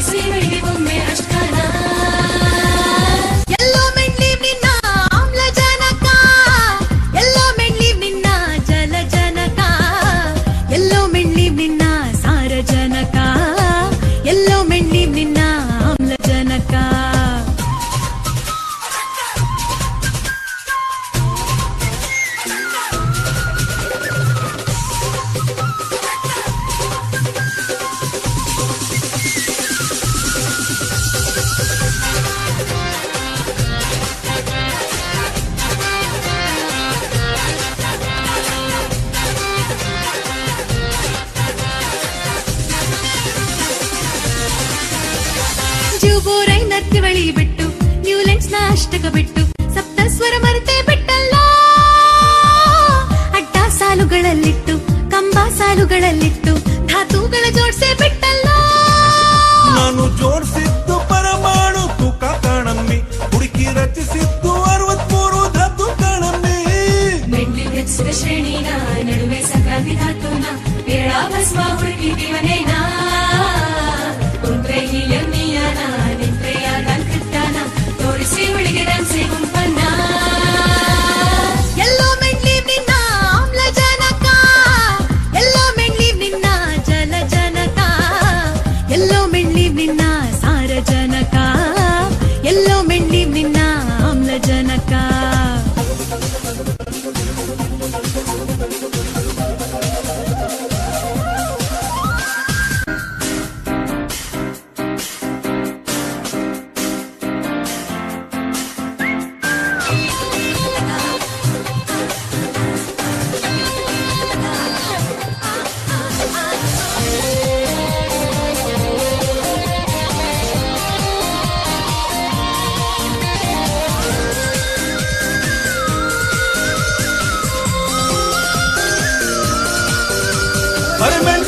See me ಜೂಬೋ ರೈನರ್ತಿ ಬಳಿ ಬಿಟ್ಟು ನ್ಯೂಲೆಂಡ್ಸ್ನ ಅಷ್ಟಕ ಬಿಟ್ಟು, ಸಪ್ತಸ್ವರ ಮರೆತೆ ಬಿಟ್ಟಲ್ಲ. ಅಡ್ಡ ಸಾಲುಗಳಲ್ಲಿಟ್ಟು, ಕಂಬ ಸಾಲುಗಳಲ್ಲಿಟ್ಟು, ಧಾತುಗಳ ಜೋಡಿಸೇ ಬಿಟ್ಟಲ್ಲ. विनाश வறுமை